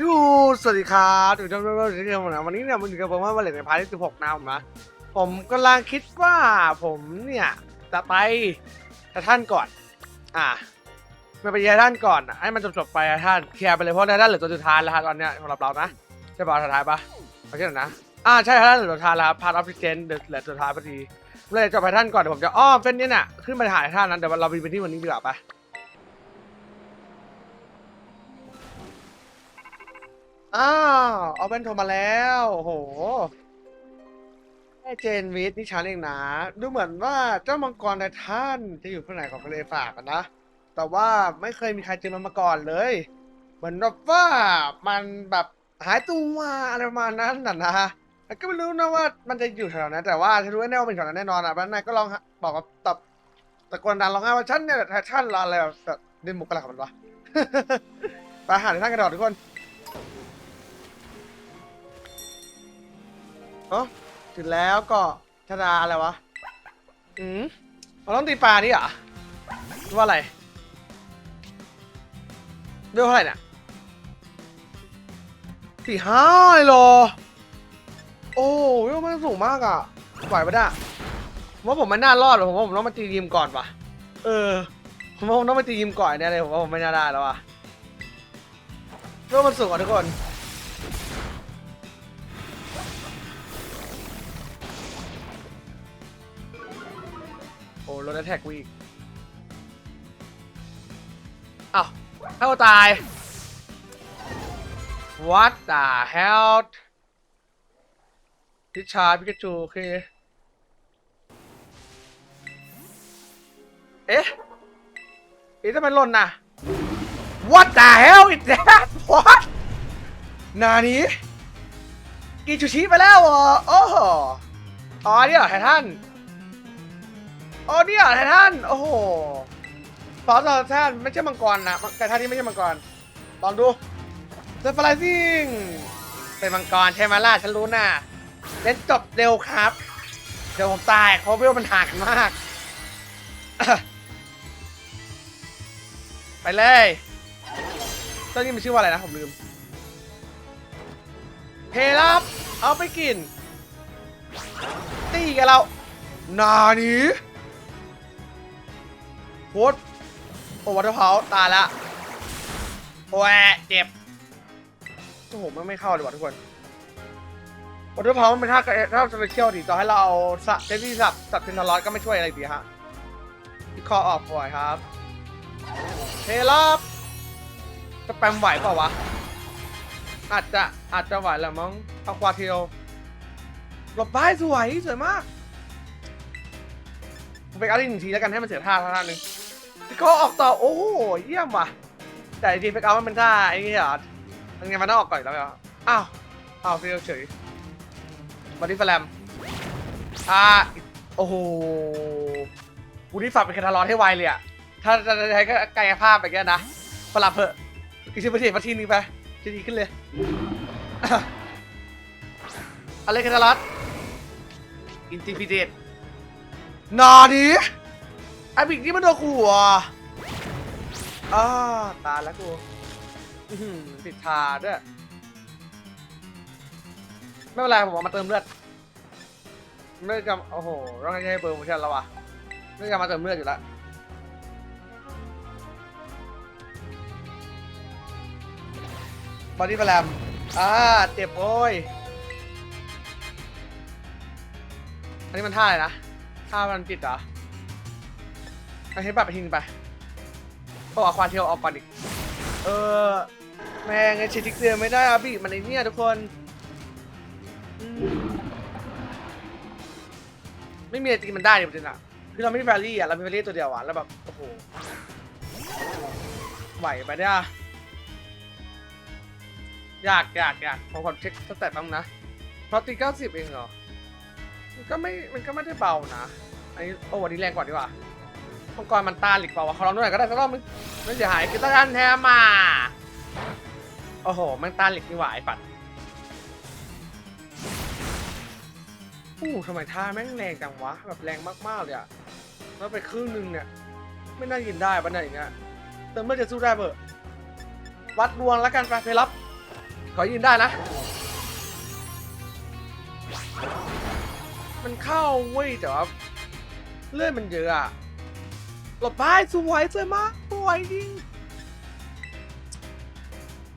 ยูสวัสดีครับถึงจำได้ว่าถึงจะมาวันนี้เนี่ยมันถึงกับผมว่าวันเหลือในพาร์ทที่สิบหกนะผมนะผมกำลังคิดว่าผมเนี่ยจะไปแต่ท่านก่อน อะไม่ไปเยท่านก่อนอะให้มันจบๆไปท่านเคลียร์ไปเลยเพราะท่านเหลือตัวสุดท้ายแล้วฮะตอนเนี้ยสำหรับเรานะใช่ป่ะสุดท้ายปะไม่ใช่หรอนะอ่าใช่ท่านเหลือตัวสุดท้ายแล้วพาร์ทออฟฟิเจนเหลือตัวสุดท้ายพอดีเลยจบไปท่านก่อนเดี๋ยวผมจะอ้อมเส้นนี้น่ะขึ้นไปหายท่านนั้นเดี๋ยวเราบินไปที่วันนี้ดีกว่าป อ้าวเอาเป็นโทรมาแล้วโอ้โหไอเจนวิทนี่ฉันเองนะ ดูเหมือนว่าเจ้ามังกรในท่านจะอยู่ข้างในของทะเลฝากนะ แต่ว่าไม่เคยมีใครเจอมันมาก่อนเลย เหมือนแบบว่ามันแบบหายตัวอะไรประมาณนั้นน่ะนะแต่ก็ไม่รู้นะว่ามันจะอยู่แถวนั้นแต่ว่าฉันรู้แน่ว่าเป็นแถวนั้นแน่นอนอะบ้านนายก็ลองบอกกับตบตะโกนดังร้องไห้ว่าฉันเนี่ยแหละท่านอะไรแบบดินมุกอะไรของมันวะไปหาท่านกันต่อทุกคน อ๋อถึงแล้วก็ชดาอะไรวะ อืมเราต้องตีปลานี่เหรอหรือว่าอะไรเรื่องเท่าไหร่เนี่ยสี่ห้าเลยเหรอ โอ้ยมันสูงมากอะไหวปะเนี่ยผมว่าผมไม่น่ารอดหรอกผมว่าผมต้องมาตียิมก่อนว่ะเออ ผมว่าผมต้องมาตียิมก่อนเนี่ยเลยผมว่าผมไม่น่าได้แล้วว่ะเรื่องมันสูงอะทุกคน โอ้รถแท็กวีกอ้าวเข้าตาย What the hell พิชาพิกาจูโอเค เอ๊ะเอ๊ะทำไมหล่นน่ะ What the hell is that What นานี้กินชูชิไปแล้วเหรอโอ้โหอ๋อเนี่ยเหรอไททัน โอ้เนี่ยไททันโอ้โหฟอสไททันไม่ใช่มังกรนะไททันที่ไม่ใช่มังกรลองดูเซฟไลซิ่งเป็นมังกรใช่ไหมล่ะฉันรู้น่ะเล่นจบเร็วครับ เดี๋ยวผมตายเพราะเวลมันห่างกันมาก ไปเลยตัวนี้มันชื่อว่าอะไรนะผมลืม เพลับเอาไปกิน ตีกันเรา นานี้ โคตรโอ้วัตเผาตายละโอ้ยเจ็บโอ้โหมันไม่เข้าเลยว่ะทุกคนวัตเผามันเป็นท่าท่าสเปเชียลดิต่อให้เราเอาสับเซฟตี้สับสับเทนทารอสก็ไม่ช่วยอะไรดีฮะที่คอออกบ่อยครับเทลับสแปมไหวเปล่าวะ อาจจะอาจจะไหวแหละมั้งเอาควาเทลหลบได้สวยสวยมากผมไปเอาอีกหนึ่งทีแล้วกันให้มันเสียท่าท่าหนึ่ง ก็ออกต่อโอ้โหเยี่ยมว่ะ แต่จริงๆไปเอามันเป็นท่าไอ้นี่เหรอทำไงมันต้องออกก่อนแล้วเหรออ้าวอ้าวเฟลเฉยบอดี้แฟลมอ่าโอ้โหกูนี่ฝักเป็นคาทารอนให้ไวเลยอะถ้าจะใช้กายภาพไปแค่นะปรับเพอะอีกสิบนาทีนาทีนึงไปจะดีขึ้นเลยอะไรคาทารอนอินทิฟิเดตนาดิ ไอบิ๊กนี่มันโดนกูเหรอะอ้าตายแล้วกูอื้อหือติดทาด้วยไม่เป็นไรผมเอามาเติมเลือดไม่ได้จะโอ้โหต้องให้เบอร์โมชั่นแล้ววะไม่ได้จะมาเติมเลือดอยู่แล้วบอดี้แฟลมอ่าเจ็บโอ้ยอันนี้มันท่าอะไรนะท่ามันปิดเหรอ เอาให้บัตรไปทิ้งไปโอ้เอาควาเทลออกก่อนอีก เออ แม่งไอชิทิกเซียไม่ได้อะบีมันไอเนี่ยทุกคนอืมไม่มีอะไรจริงมันได้เนี่ยประเด็นอะคือเราไม่มีแฟรี่อะเรามีแฟรี่ตัวเดียวอะแล้วแบบโอ้โหไหวไปเนี่ยยากยากอยากผมขอเช็คสเตตบ้างนะเพราะตีเก้าสิบเองเหรอ มันก็ไม่ มันก็ไม่ได้เบานะ อันนี้โอ้วันนี้แรงกว่าดีกว่า มังกรมันตาหลิกเปล่าวะขอลองดูหน่อยก็ได้สักรอบนึงไม่เสียหายกิตาร์กันแทมมาโอ้โหมันตาหลิกนี่หว่าไอ้ปัดอู้ทำไมท่าแม่งแรงจังวะแบบแรงมากๆเลยอะแล้วไปครึ่งหนึงเนี่ย ไม่น่ายินได้ปะเนี่ยอย่างเงี้ยเติมเมื่อจะสู้ได้เบอร์วัดดวงแล้วกันไปไปรับ ขอยืนได้นะ มันเข้าเว้ยแต่ว่าเลื่อนมันเยอะอะ หลบไปสวยสวยมากสวยจริง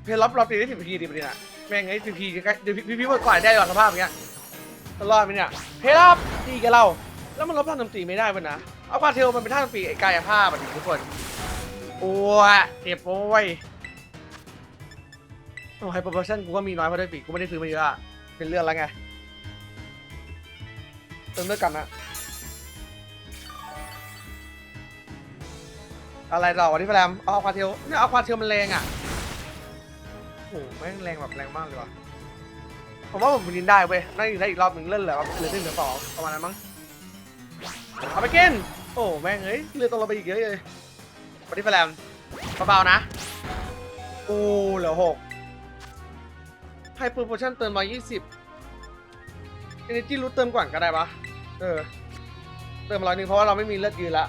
เพลรับรับตีได้สิบพีดีปดินะแม่งไอ้พีพีใกล้เดี๋ยวพีพีหมดก่อนได้หรอสภาพอย่างเงี้ยตลอดไปเนี่ยเพลรับตีกับเรา แล้วมันลบท่าดนตรีไม่ได้เว้ยนะเอาพาเทลมันเป็นท่าดนตรีกายภาพอะดิทุกคนโอ้ยเจ็บโอ้ยโอ้ไฮโปรโพชั่นกูก็มีน้อยเพราะได้ปีกกูไม่ได้ซื้อมาเยอะอะเป็นเรื่องแล้วไงเติมด้วยกันนะ อะไรต่อวันนี้แฟมเอาควาเทลเนี่ยเอาควาเทลมันแรงอะโอ้โหแม่งแรงแบบแรงมากเลยว่ะผมว่าผมยินได้เว้ยน่าจะได้อีกรอบหนึ่งเล่นเหลือเหลือที่เหลือสองประมาณนั้นมั้งเอาไปกินโอ้แม่งเอ้ยเรือตกลงไปอีกเยอะเลยวันนี้แฟมเบาๆนะโอ้เหลือหกไฮเปอร์โพชั่นเติมมายี่สิบเอเนจีรู้เติมก่อนก็ได้ปะเออ เติมร้อยหนึ่งเพราะว่าเราไม่มีเลือดยืนละ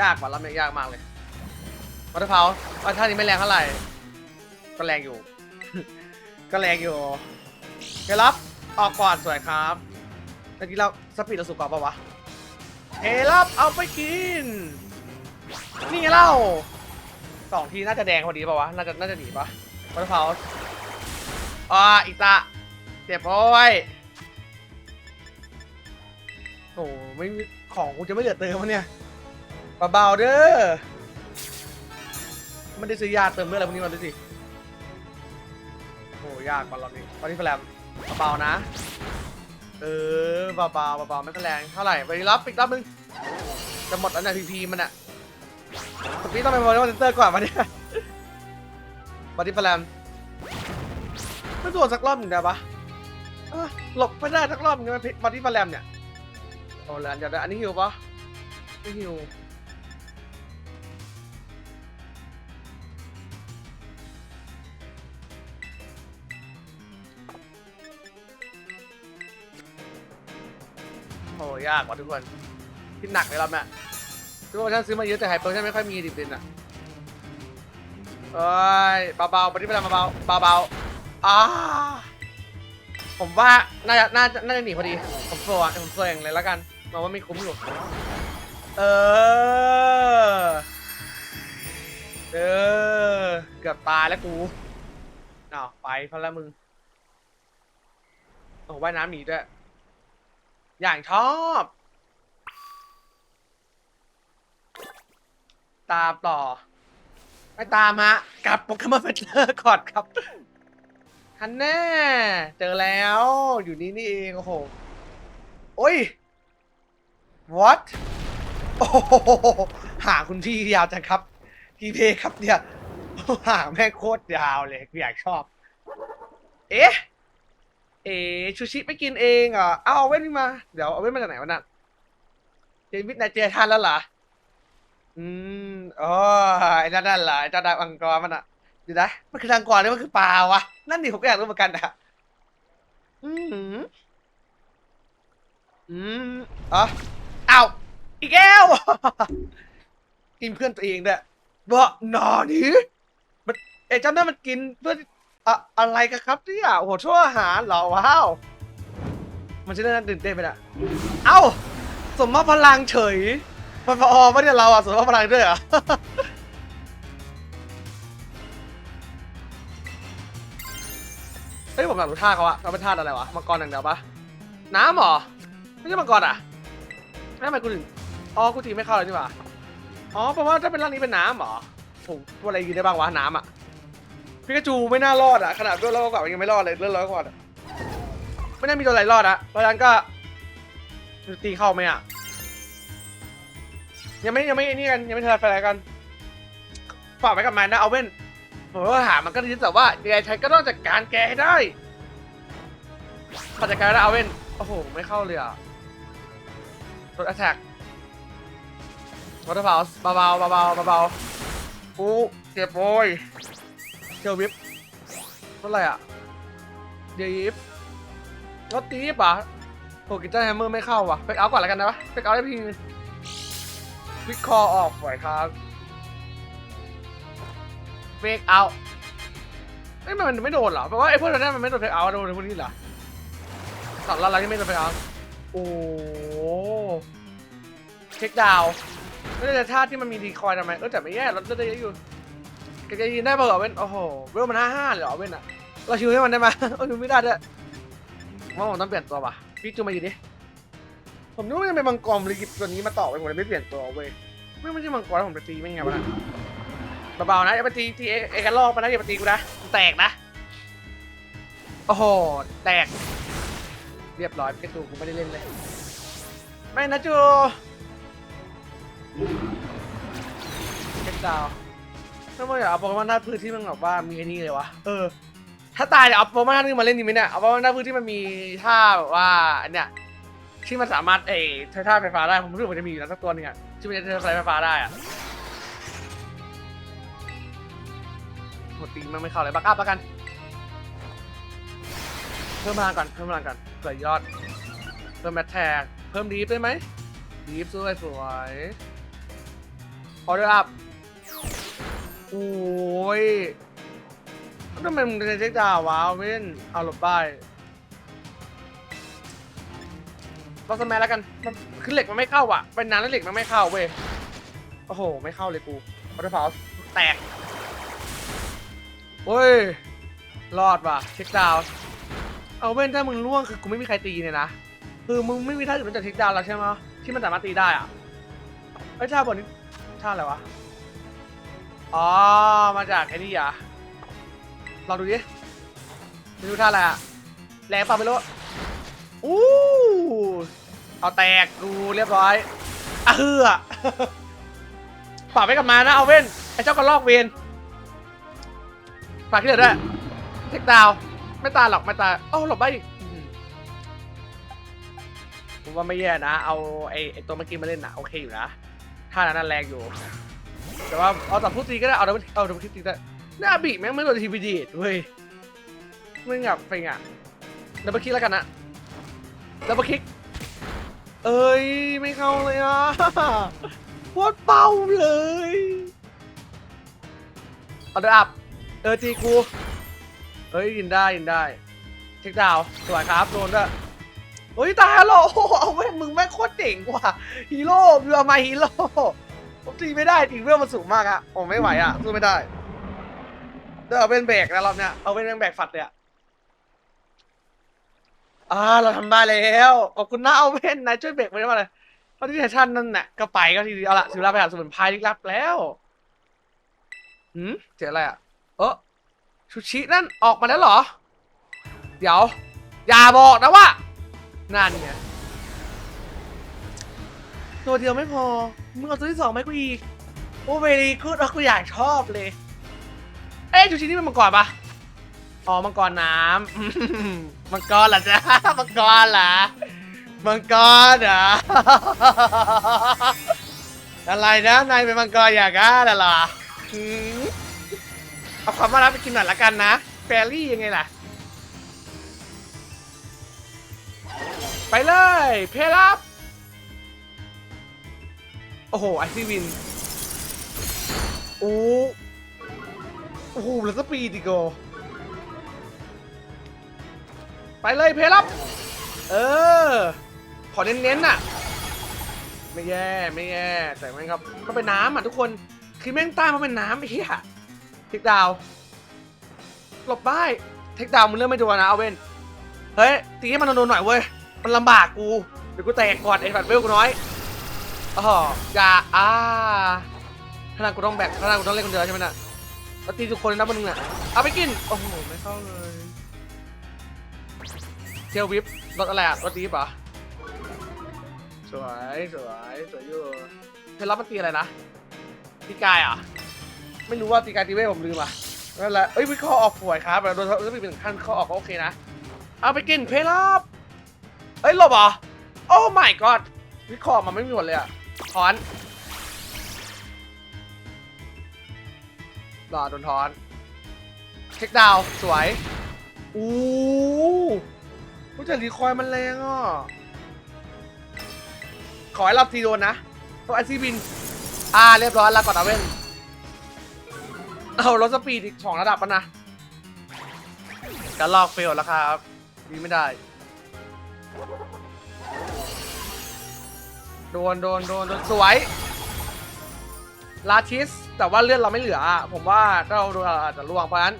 ยากกว่ารับเนี่ยยากมากเลยวัตถุเผาว่าท่านี้ไม่แรงเท่าไหร่ ก็แรงอยู่ ก็แรงอยู่เฮลับออกก่อนสวยครับเมื่อกี้เราสปีดเราสูงกว่าปะวะเฮลับเอาไปกิน นี่เล่าสองทีน่าจะแดงพอดีปะวะ น่าจะน่าจะดีปะวัตถุเผาอ่าอีกตาเจ็บโอ้ย โอ้ไม่มีของกูจะไม่เหลือเติมวะเนี่ยเบาๆเด้อไม่ได้ซื้อยาเติมเมื่ออะไรพวกนี้มาดูสิโอ้ยากกว่าเรานี่ตอนนี้แฟลมเบาๆนะ เออเบาๆเบาๆไม่เป็นแรงเท่าไหร่ไปรับอีกรอบนึงจะหมดแล้วเนี่ยพีพีมันอะพี่ต้องไปบอลเซนเตอร์ก่อนมาเนี่ยบอดี้แฟลมไม่โดนสักรอบหนึ่งได้ปะหลบไม่ได้สักรอบหนึงไหมบอดี้แฟลมเนี่ย โอ้แล้วเดี๋ยวเดี๋ยวอันนี้ฮิวปะไม่ฮิวโอ้ยากว่าทุกคนคิดหนักเลยรอบเนี้ยทุกคนฉันซื้อมาเยอะแต่ไฮเปอร์ฉันไม่ค่อยมีดิบดินอะเอ้ยเบาๆปฏิบัติเบาๆเบาๆอ่าผมว่าน่าจะน่าจะน่าจะหนีพอดี ผมโซ่อะผมโซ่เองเลยแล้วกัน มองว่าไม่คุ้มอยู่เออ เออ เกือบตายแล้วกูอ้าวไปเพราะล้วมึงโอ้ว่ายน้ำหนีด้วย อย่างชอบ ตามต่อ ไม่ตามฮะกลับโปเกมอนเฟเตอร์ก่อนครับฮันแน่ เจอแล้ว อยู่นี่นี่เอง โอ้โห โอ้ย what โอ้โหหาคุณพี่ยาวจังครับทีเพครับเนี่ยหาแม่งโคตรยาวเลยอยากชอบ เอ๊ะเอ๊ะชูชิไม่กินเองเหรอเอาเอาเว้นมา เดี๋ยวเอาเว้นมาจากไหนวะน่ะเจมิดนายเจอทันแล้วเหรอ อืมอ๋อไอ้นั่นนั่นเหรอไอ้เจ้าดาวอังกอรมันอะเดี๋ยวนะมันคือทางกรหรือมันคือปลาวะ นั่นดิผมก็อยากรู้เหมือนกันอะอืมอืมอ๋อ อ้าวอีกแล้วกินเพื่อนตัวเองด้วยบอกหนอนี่มันเอ้เจ้านั่นมันกินเพื่ออะอะไรกันครับเนี่ยโอ้โหชั่วอาหารเหรอว้าว มันจะได้น่าตื่นเต้นไปนะเอ้า สมมติพลังเฉยมันพอไม่ได้เราอะสมมติพลังด้วยเหรอเฮ้ยผมอยากรู้ท่าเขาอะเขาเป็นท่าอะไรวะมังกรอย่างเดียวปะน้ำหรอ ไม่ใช่มังกรอะ แล้วทำไมกูถึงอ๋อกูตีไม่เข้าเลยนี่หว่าอ๋อเพราะว่าถ้าเป็นร่างนี้เป็นน้ำเหรอผมตัวอะไรกินได้บ้างวะน้ำอะพิกาจูไม่น่ารอดอะขนาดเลือดร้อยกว่ายังไม่รอดเลยเลื่อดร้อยกว่าไม่น่ามีตัวอะไรรอดอะเพราะฉะนั้นก็ตีเข้าไหมอะยังไม่ยังไม่นี่กันยังไม่เทอะไรกันฝากไว้กับมันนะเอาเว้นผมว่าหามันก็ดีแต่ว่ายังไงฉันก็ต้องจัดการแกให้ได้พอจัดการแล้วเอาเว้นโอ้โหไม่เข้าเลยอะ รถแอทแทกวอเตอร์พาวส์เบาๆเบาๆเบาๆกูเจ็บโอยเชลวิปเท่าไหร่อะเดีฟรถตีฟอะโหกิจเจอร์แฮมเมอร์ไม่เข้าว่ะเฟกเอาก่อนแล้วกันนะวะเฟกเอาได้พีวิคคอออกปล่อยครับเฟกเอาเอ้ยมันไม่โดนเหรอแปลว่าไอ้พวกนั้นมันไม่โดนเฟกเอาโดนไอ้พวกนี้เหรอสองเราเรายังไม่โดนเฟกเอา โอ้เช็คดาวน์ไม่ได้แต่ท่าที่มันมีดีคอยทำไม เออแต่ไม่แย่เราได้เยอะอยู่แกจะยินได้เปล่าเว้น โอ้โห เวลมันห้าห้าเลยเหรอเว้นอะเราชิวให้มันได้ไหมโอ้ยชิวไม่ได้ด้วยว่าผมต้องเปลี่ยนตัวป่ะพี่จูมาอยู่ดิ ผมนึกว่าจะเป็นมังกรเลยหยิบตัวนี้มาต่อไปผมเลยไม่เปลี่ยนตัวเว้ยไม่ไม่ใช่มังกรแล้วผมไปตีไม่ไงวะนะเบาๆนะอย่าไปตีตีเอเอกันลอกไปนะอย่าไปตีกูนะแตกนะ โอ้โห แตก รียบร้อยกระตูกูไม่ได้เล่นเลย ไม่นะจูเช็คดาวน์ถ้าไมอยากเอาโปเกมอนธาตุพืชที่มันแบบว่ามีไอ้นี่เลยวะ เออ ถ้าตายจะเอาโปเกมอนธาตุพืชมาเล่นดีไหมเนี่ย เอาโปเกมอนธาตุพืชที่มันมีท่าแบบว่าอันเนี้ยที่มันสามารถเอ้ใช้ท่าไฟฟ้าได้ ผมรู้สึกมันจะมีอยู่แล้วสักตัวหนึงอะที่มันจะใช้ไฟฟ้าได้อะหมดตีมันไม่เข้าเลยบักอัพแล้วกัน เพิ่มพลังก่อน เพิ่มพลังก่อน เกิดยอดเพิ่มแมทแท็กเพิ่มดีฟได้ไหมดีฟสวยสวยออเดอร์อัพโอ้ยทำไมมึงจะเช็คดาวน์วะเว้นเอาหลบไปก็สมัยแล้วกันมันคือเหล็กมันไม่เข้าอะ เป็นนานแล้วเหล็กมันไม่เข้าเว้ยโอ้โห ไม่เข้าเลยกูออเดอร์พาวแตกเฮ้ยรอดว่ะเช็คดาว เอาเว้นถ้ามึงล่วงคือกูไม่มีใครตีเนี่ยนะ คือมึงไม่มีท่าอื่นนอกจากเช็คดาวน์แล้วใช่ไหมที่มันสามารถตีได้อะไอ้ท่าบนนี้ท่าอะไรวะ อ๋อ มาจากไอ้นี่อะลองดูดิไม่รู้ท่าอะไรอะแรงเปล่าไม่รู้อู้เอาแตกกูเรียบร้อยอะเฮือฝากไว้กับมานะเอาเว้นไอ้เจ้ากระลอกเวนฝากที่เหลือด้วยเทคดาว ไม่ตายหรอกไม่ตายเอ้าหลบไปอืมผมว่าไม่แย่นะ เอาไอ้ไอ้ตัวเมื่อกี้มาเล่นนะโอเคอยู่นะท่านั้นนะแรงอยู่ แต่ว่าเอาแต่พูดตีก็ได้ เอาดับเอาดับเบิลคิกตีได้หน้าบีแม่งไม่โดนทีวีดีเว้ยไม่งับเฟงอะดับเบิลคิกแล้วกันนะดับเบิลคิก เอ้ย ไม่เข้าเลยอะโคตรเบาเลย เอาเดออัพเออจีกู เฮ้ยยินได้ยินได้เช็คดาวสวยครับโดนด้วยเฮ้ยตายแล้วเหรอโอ้โหเอาแม่งมึงแม่งโคตรเจ๋งกว่าฮีโร่เรือมาฮีโร่ผมตีไม่ได้จริงเรื่องมันสูงมากอะผมไม่ไหวอะสู้ไม่ได้เดี๋ยวเอาเป็นแบกนะรอบเนี้ยเอาเป็นแบกฝัดเลยอะอ่าเราทำได้แล้วขอบคุณนะเอาเป็นนายช่วยเบรกไว้ได้ไหมเลยพราะที่แฟชั่นนั่นน่ะก็ไปก็ทีเดียวเอาละถึงเวลาไปหาสมุนไพรลึกลับแล้วหืมเสียอะไรอะเออ ชูชินั่นออกมาแล้วเหรอ เดี๋ยว อย่าบอกนะว่านั่นไงตัวเดียวไม่พอ มึงเอาตัวที่สองไหมกูอีก โอ้เวรีกูดกูอยากชอบเลย เอ๊ะชูชินี่มันมังกรปะอ๋อมังกรน้ำอืมมังกรเหรอจ๊ะมังกรเหรอมังกรเหรออะไรนะนายเป็นมังกรอย่างนั้นเหรอหืม เอาความน่ารักไปกินหน่อยละกันนะแฟรี่ยังไงล่ะ ไปเลย เพลับ โอ้โห ไอซี่วิน โอ้โอ้โหแล้วสปีดอีกโก ไปเลยเพลับ เออ ขอเน้นๆน่ะ ไม่แย่ ไม่แย่ แต่แม่งครับ ก็เป็นน้ำอะทุกคน คือแม่งต้มาเป็นน้ำไอ้เหี้ย ทคดาวน์หลบได้เทคดาวน์มึงเริ่มไม่โดนนะเอาเว้นเฮ้ยตีให้มันโดนๆหน่อยเว้ยมันลำบากกูเดี๋ยวกูแตกก่อนไอ้ฝัดเวลกูน้อยอ๋ออย่าอ่าขนาดกูต้องแบกขนาดกูต้องเล่นคนเดียวใช่ไหมน่ะแล้วตีทุกคนเลยนะมันนึงอะเอาไปกินโอ้โหไม่เข้าเลยเทลวิปรถอะไรอะรถดีปะสวยสวยสวยอยู่เทลรับมันตีอะไรนะตีกายอะ ไม่รู้ว่าตีการตีเวทผมลืมอะนั่นแหละเอ้ยวิเคราะห์ออกป่วยครับแต่โดนถ้ามีเป็นขั้นข้อออกก็โอเคนะ เอาไปกินเพลอบเอ้ยหลบเหรอ โอ้ my god วิเคราะห์มันไม่มีหมดเลยอะถอนรอโดนถอน เช็คดาว สวย อู้ผู้จัดรีคอย์มันแรงอะ ขอให้รับทีโดนนะเพราะไอซีบิน อ่า เรียบร้อยแล้วก่อนเอาเว้น เอาลดสปีดอีกสองระดับปะนะการลอกเฟลแล้วครับดีไม่ได้ โดนโดนโดนโดนสวย ลาทิส แต่ว่าเลือดเราไม่เหลืออะผมว่าถ้าเราโดนอาจจะล่วงเพราะฉะนั้น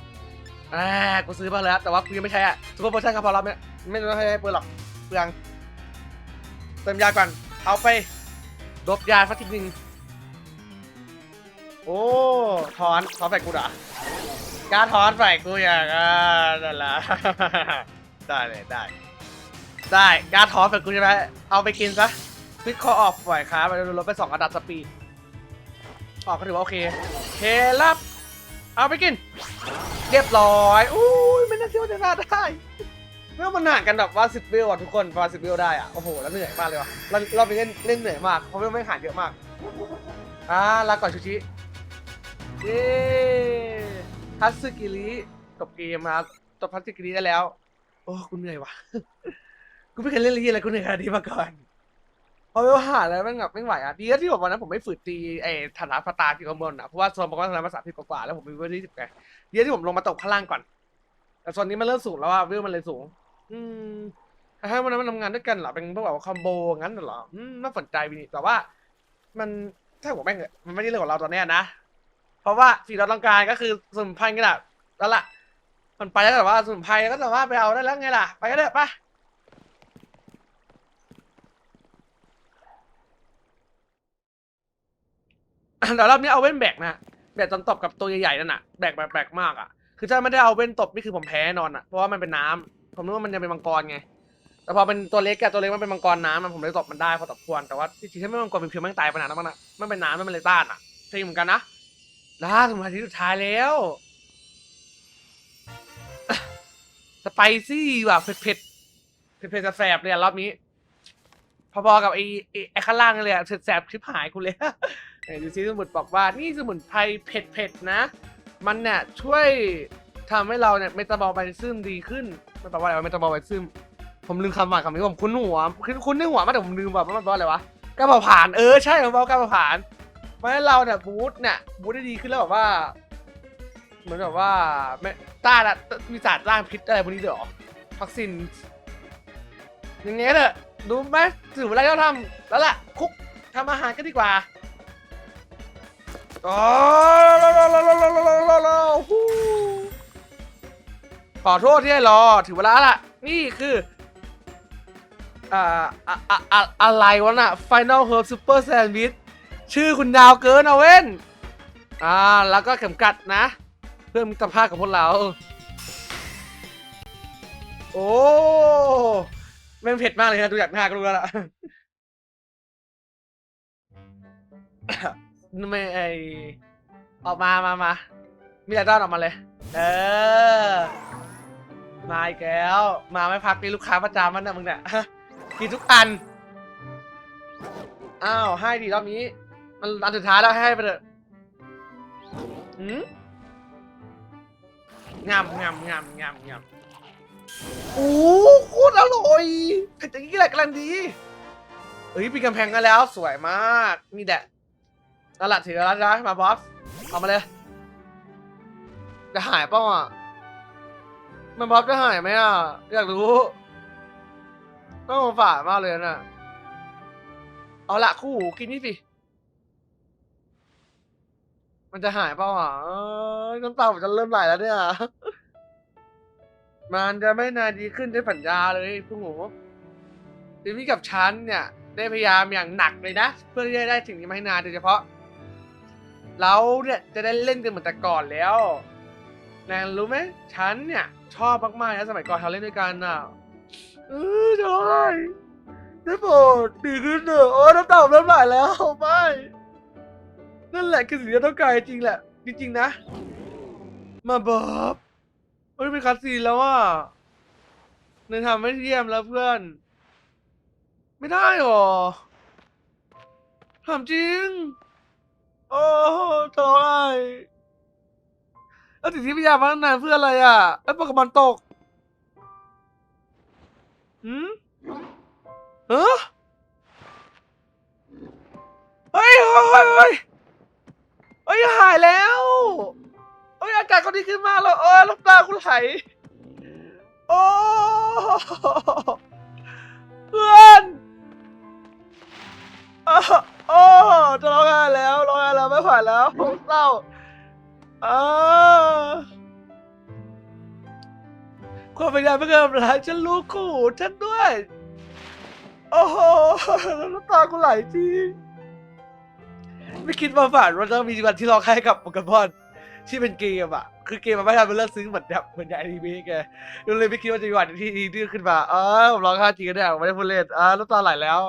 อ่ากูซื้อมาแล้ว แต่ว่ากูยังไม่ใช้อะซูเปอร์โพชั่นก็พอแล้วไม่ไม่ต้องให้เปลืองหรอกเปลืองเติมยาก่อนเอาไปลบยาสักทีหนึ่ง โอ้ถอนถอนใส่กูเหรอการถอนใส่กูอย่างอ่านั่นละได้เลยได้ ได้การถอนใส่กูใช่ไหมเอาไปกินซะฟิตคอออกปล่อยค้าไปลดไปสองระดับสปีดออกก็ถือว่าโอเคเคลับ เอาไปกิน เรียบร้อยอุ้ยไม่น่าเชื่อว่าจะน่าได้เมื่อมันห่างกันแบบว่าสิบวิวอะทุกคนประมาณสิบวิวได้อะโอ้โหแล้วเหนื่อยมากเลยว่ะเราเราไปเล่นเล่นเหนื่อยมากเพราะว่ไม่ห่างเยอะมากอ่าลาก่อนชูชิ เย้ทัตสึกิริจบเกมครับจบทัตสึกิริได้แล้ว โอ้กูเหนื่อยว่ะ กูไม่เคยเล่นเรื่องอะไรกูเหนื่อยขนาดนี้มาก่อนพอไปหาแล้วแม่งแบบไม่ไหวอะดีนะที่แบบวันนั้นผมไม่ฝืนตีไอ้ฐานะพตาที่ข้างบนอะเพราะว่าโซนบอกว่าฐานะภาษาผิดกว่าแล้วผมมีเวลที่สิบไงดีนะที่ผมลงมาตกข้างล่างก่อน แต่โซนนี้มันเริ่มสูงแล้วว่าวิวมันเลยสูง อืมถ้าวันนั้นมันทำงานด้วยกันเหรอเป็นพวกแบบคอมโบงั้นเหรออืมน่าสนใจวินี่แต่ว่า มันถ้าผมแม่งมันไม่ได้เรื่องของเราตอนเนี้ยนะ เพราะว่าสิ่งเราต้องการก็คือสมุนไพรกันแหละแล้วล่ะ มันไปแล้วแต่ว่าสมุนไพรก็สามารถไปเอาได้แล้วไงล่ะ ไปกันเถอะไปแต่รอบนี้เอาเว้นแบกนะแบกตอนตบกับตัวใหญ่ๆนั่นน่ะแบกแบบแบกมากอะ คือถ้าไม่ได้เอาเว้นตบนี่คือผมแพ้นอนอะ เพราะว่ามันเป็นน้ำผมนึกว่ามันจะเป็นมังกรไง แต่พอเป็นตัวเล็กอะตัวเล็กมันเป็นมังกรน้ำอะผมเลยตบมันได้พอตบควรแต่ว่าจริงๆถ้าไม่มังกรเป็นเพียวแม่งตายไปนานแล้วมันอะมันเป็นน้ำแล้วมันเลยต้านอะเท่เหมือนกันนะ ล่าสุดมาที่สุดท้ายแล้ว สไปซี่ว่ะเผ็ดเผ็ดเผ็ดเผ็ดแสบเลยอะรอบนี้ พอๆกับไอ้ไอ้ไอ้ข้างล่างเลยอะแสบคลิปหายกูเลยไหนดูซิสมุดบอกว่า นี่สมุนไพรเผ็ดเผ็ดๆนะ มันเนี่ยช่วยทำให้เราเนี่ยเมตาบอลไบซึมดีขึ้นมันแปลว่าอะไรวะเมตาบอลไบซึมผมลืมคำว่าคำนี้ผมคุ้นหัวคุ้นคุ้นในหัวมากแต่ผมลืมแบบว่ามันแปลว่าอะไรวะการเผาผลาญเออใช่มันแปลการเผาผลาญ เพราะฉะนั้นเราเนี่ยบูทเนี่ยบูทได้ดีขึ้นแล้วแบบว่า เหมือนแบบว่าไม่ต้านอะมีศาสารต้านพิษอะไรพวกนี้ด้วยเหรอวัคซีนอย่างเงี้ยเถอะดูไหมถึงเวลาที่เราทำแล้วล่ะคุกทำอาหารกันดีกว่าอ๋อขอโทษที่ให้รอถึงเวลาละนี่คืออ่าอะอะอะอะไรวะน่ะ Final Herb Super Sandwich ชื่อคุณดาวเกินเอาเว้น อ่า แล้วก็เข็มกัดนะ เพื่อมิตรภาพกับพวกเรา โอ้แม่งเผ็ดมากเลยนะดูจากหน้าก็รู้แล้วล่ะไม่ไอออกมามามามีแต่ด้านออกมาเลย เออ มาอีกแล้ว มาไม่พักนี่ลูกค้าประจำมันนะมึงเนี่ยกินทุกอัน อ้าว ให้ดีรอบนี้ มันอันสุดท้ายแล้วให้ไปเถอะหืมงามงามงามงามงามโอ้โคตรอร่อยเผ็ดอย่างนี้แหละกำลังดีเฮ้ยปีกำแพงกันแล้วสวยมากนี่แหละนั่นแหละถือแล้วนะมาบอสเอามาเลย จะหายเปล่าอะมันบอสจะหายไหมอะอยากรู้ต้องสงสารมากเลยน่ะเอาละคู่กินนี่สิ มันจะหายเปล่าอะเอ้ยน้ำตาผมจะเริ่มไหลแล้วเนี่ย มันจะไม่นานดีขึ้นได้สัญญาเลยคู่หูทีนี้กับฉันเนี่ย ได้พยายามอย่างหนักเลยนะ เพื่อที่จะได้ถึงนี้มาให้นานโดยเฉพาะ เราเนี่ยจะได้เล่นกันเหมือนแต่ก่อนแล้วแนนรู้ไหมฉันเนี่ย ชอบมากๆนะสมัยก่อนเราเล่นด้วยกันน่ะเออใช่ได้โปรดดีขึ้นเถอะโอ้น้ำตาผมเริ่มไหลแล้วไม่ นั่นแหละคือสิ่งที่เราต้องการจริงแหละ จริงๆนะ มาบอบเฮ้ยเป็นคัสซีนแล้วอะในทำไม่เยี่ยมแล้วเพื่อน ไม่ได้หรอถามจริง โอ้โหทำไมแล้วสิ่งที่พยายามมาตั้งนานเพื่ออะไรอะ แล้วโปเกมอนตก หืม ไหลโอ้ เพื่อนอ้าวโอ้จะร้องไห้แล้วร้องไห้แล้วไม่ไหวแล้วผมเศร้าอ้าความพยายามเพื่อการรักฉันรู้คู่ฉันด้วย โอ้โหน้ำตากูไหลจริงไม่คิดมาฝันว่าจะมีวันที่ร้องไห้กับโปเกมอนที่เป็นเกมอะ คือเกมมันไม่ทำเป็นเรื่องซึ้งเหมือนแบบเหมือนในอนิเมะไงเลยไม่คิดว่าจะมีวันที่ดีดื้อขึ้นมาเออผมร้องไห้จริงกันเนี่ยผมไม่ได้พูดเล่นอ่าน้ำตาไหลแล้ว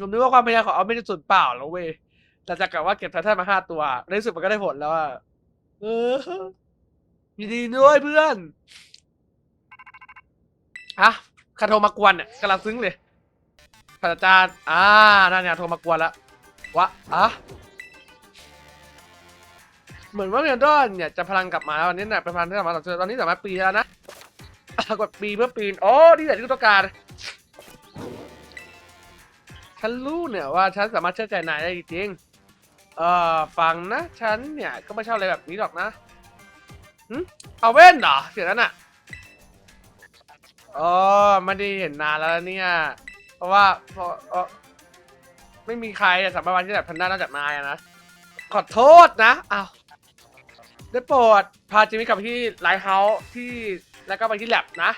ผมนึกว่าความพยายามของเอาไม่ได้สูญเปล่าแล้วเว้ยแต่จากกับว่าเก็บไททันมาห้าตัว ในที่สุดมันก็ได้ผลแล้วอะเออยินดีด้วยเพื่อนฮะครโทรมากวนเนี่ยกำลังซึ้งเลยศาสตราจารย์อ่านั่นเนี่ยโทรมากวนล้ววะอะ เหมือนว่าเมียดอนเนี่ยจะพลังกลับมาแล้ววันนี้เนี่ยเป็นพลังที่กลับมาต่อเจอตอนนี้สามารถปีนแล้วนะกดปีเพื่อปีนโอ้นี่แหละที่ต้องการฉันรู้เนี่ยว่าฉันสามารถเชื่อใจนายได้จริงเอ่อฟังนะฉันเนี่ยก็ไม่ชอบอะไรแบบนี้หรอกนะหึเอาเว้นเหรอเสียงนั้นอะอ๋อไม่ได้เห็นนานแล้วเนี่ยเพราะว่าเพราะเอ่อไม่มีใครสามารถที่แบบทันได้นอกจากนายนะขอโทษนะอ้าว ได้โปรดพาจิมมี่กลับไปที่ไลท์เฮาส์ที่แล้วก็ไปที่แลบนะ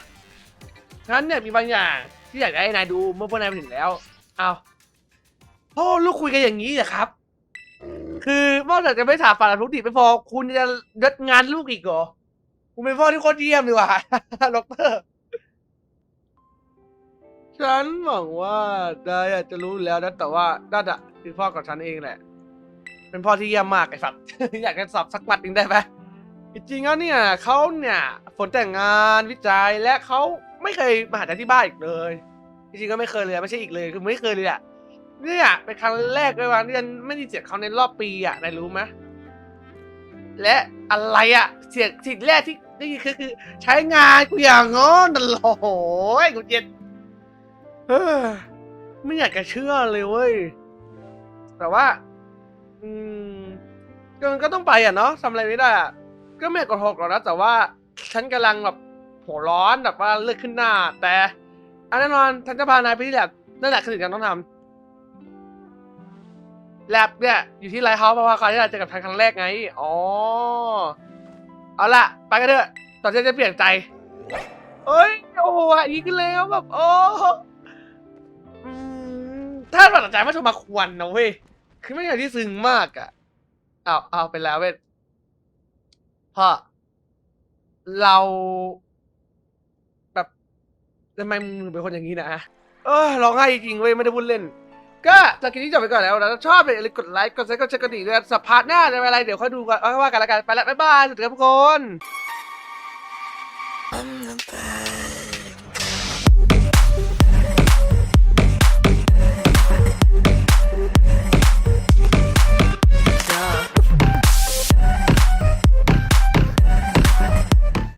ฉันเนี่ยมีบางอย่างที่อยากจะให้นายดูเมื่อพวกนายไปถึงแล้วเอาพ่อลูกคุยกันอย่างนี้เหรอครับ คือนอกจากจะไม่ถามฝ่ายทุกดิบไม่พอคุณจะยัดงานลูกอีกเหรอคุณเป็นพ่อที่โคตรเยี่ยมดีว่ะด็อกเตอร์ฉันหวังว่าได้อาจจะรู้แล้วนะแต่ว่าน่าจะคือพ่อของฉันเองแหละ เป็นพ่อที่เยี่ยมมากไอ้สัตว์ อยากจะสอบสักวันหนึ่งได้ไหมจริงๆแล้วเนี่ยเขาเนี่ยผลแต่งงานวิจัยและเขาไม่เคยมาหาฉันที่บ้านอีกเลย จริงๆก็ไม่เคยเลยไม่ใช่อีกเลยคือไม่เคยเลยอะเนี่ยเป็นครั้งแรกเลยวันที่ฉันไม่ได้เสียงเขาในรอบปีอะนายรู้ไหมและอะไรอะเสียงสิ่งแรกที่ได้ยินคือคือ ใช้งานกูอย่างง้อนตลอดโอ้กูเจ็ดเฮ้ยไม่อยากจะเชื่อเลยเว้ยแต่ว่า อืมก็มันก็ต้องไปอะเนาะทำอะไรไม่ได้อะก็ไม่กโกหกหรอกนะแต่ว่า ฉันกำลังแบบหัวร้อนแบบว่าเลือดขึ้นหน้า แต่อันแน่นอนฉันจะพานายไปที่แลบนั่นแหละคือสิ่งที่ต้องทำแลบเนี่ยอยู่ที่ไลท์เฮาส์เพราะว่าคราวที่เราเจอกับทางครั้งแรกไงอ๋อเอาละไปกันเถอะตอนฉันจะเปลี่ยนใจเอ้ยโอ้โหอีกแล้วแบบโอ้อืมถ้าตัดสินใจว่าจะมาควรนะเว้ย คือไม่อย่ที่ซึ้งมากอะ่ะเอาเอาไปแล้วเว้ยพ่อเรา แบบทำไมมึงเป็นคนอย่างนี้นะฮะเออร้องไห้จริงเว้ยไม่ได้พูดเล่น ก็จากคลิปนี้จบไปก่อนแล้วนะถ้าชอบอย่าลืมกดไลค์กดแชร์กดแชร์กดดิ่งด้วยสัปดาห์หน้าจะเป็นอะไรเดี๋ยวค่อยดูกันเอาไว้ว่ากันแล้วกันไปแล้วบ๊ายบายสวัสดีครับทุกคน I'm